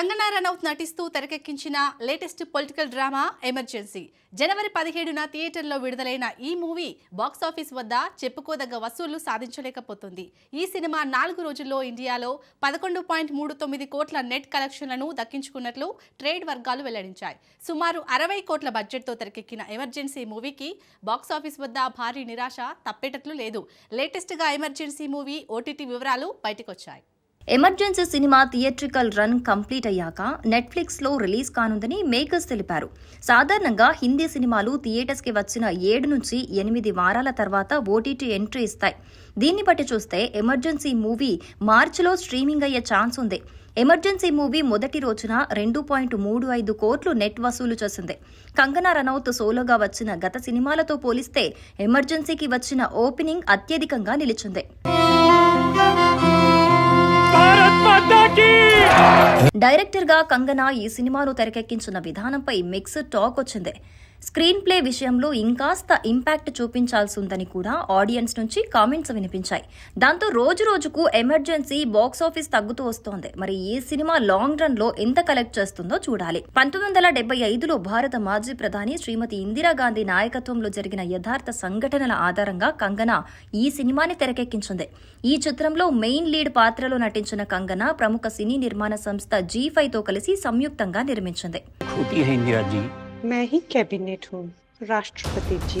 కంగనా రనౌత్ నటిస్తూ తెరకెక్కించిన latest political drama emergency. జనవరి పదిహేడున థియేటర్లో విడుదలైన ఈ మూవీ బాక్సాఫీస్ వద్ద చెప్పుకోదగ్గ వసూళ్ళు సాధించలేకపోతుంది. ఈ సినిమా నాలుగు రోజుల్లో ఇండియాలో పదకొండు పాయింట్ మూడు తొమ్మిది కోట్ల నెట్ కలెక్షన్లను దక్కించుకున్నట్లు ట్రేడ్ వర్గాలు వెల్లడించాయి. సుమారు అరవై కోట్ల బడ్జెట్తో తెరకెక్కిన ఎమర్జెన్సీ మూవీకి బాక్సాఫీస్ వద్ద భారీ నిరాశ తప్పేటట్లు లేదు. లేటెస్ట్గా ఎమర్జెన్సీ మూవీ ఓటీటీ వివరాలు బయటకొచ్చాయి. Emergency cinema theatrical run complete అయ్యాక నెట్ఫ్లిక్స్లో రిలీజ్ కానుందని మేకర్స్ తెలిపారు. సాధారణంగా హిందీ సినిమాలు థియేటర్స్కి వచ్చిన ఏడు నుంచి ఎనిమిది వారాల తర్వాత ఓటీటీ ఎంట్రీ ఇస్తాయి. దీన్ని బట్టి చూస్తే ఎమర్జెన్సీ మూవీ మార్చిలో స్ట్రీమింగ్ అయ్యే ఛాన్స్ ఉంది. ఎమర్జెన్సీ మూవీ మొదటి రోజున రెండు పాయింట్ మూడు ఐదు కోట్లు నెట్ వసూలు చేసింది. కంగనా రనౌత్ సోలోగా వచ్చిన గత సినిమాలతో పోలిస్తే ఎమర్జెన్సీకి వచ్చిన ఓపెనింగ్ అత్యధికంగా నిలిచింది. డైరెక్టర్గా కంగనా ఈ సినిమాను తెరకెక్కించిన విధానంపై మిక్స్డ్ టాక్ వచ్చింది. స్క్రీన్ ప్లే విషయంలో ఇంకాస్త ఇంపాక్ట్ చూపించాల్సి ఉందని కూడా ఆడియన్స్ నుంచి కామెంట్స్ వినిపించాయి. దాంతో రోజు రోజుకు ఎమర్జెన్సీ బాక్స్ ఆఫీస్ తగ్గుతూ వస్తోంది. మరి ఈ సినిమా లాంగ్ రన్లో ఎంత కలెక్ట్ చేస్తుందో చూడాలి. పంతొమ్మిది వందల డెబ్బై ఐదులో భారత మాజీ ప్రధాని శ్రీమతి ఇందిరాగాంధీ నాయకత్వంలో జరిగిన యథార్థ సంఘటనల ఆధారంగా కంగనా ఈ సినిమాని తెరకెక్కించింది. ఈ చిత్రంలో మెయిన్ లీడ్ పాత్రలో నటించిన కంగనా ప్రముఖ సినీ నిర్మాణ సంస్థ జీ తో కలిసి సంయుక్తంగా నిర్మించింది. मैं ही कैबिनेट हूँ। राष्ट्रपति जी।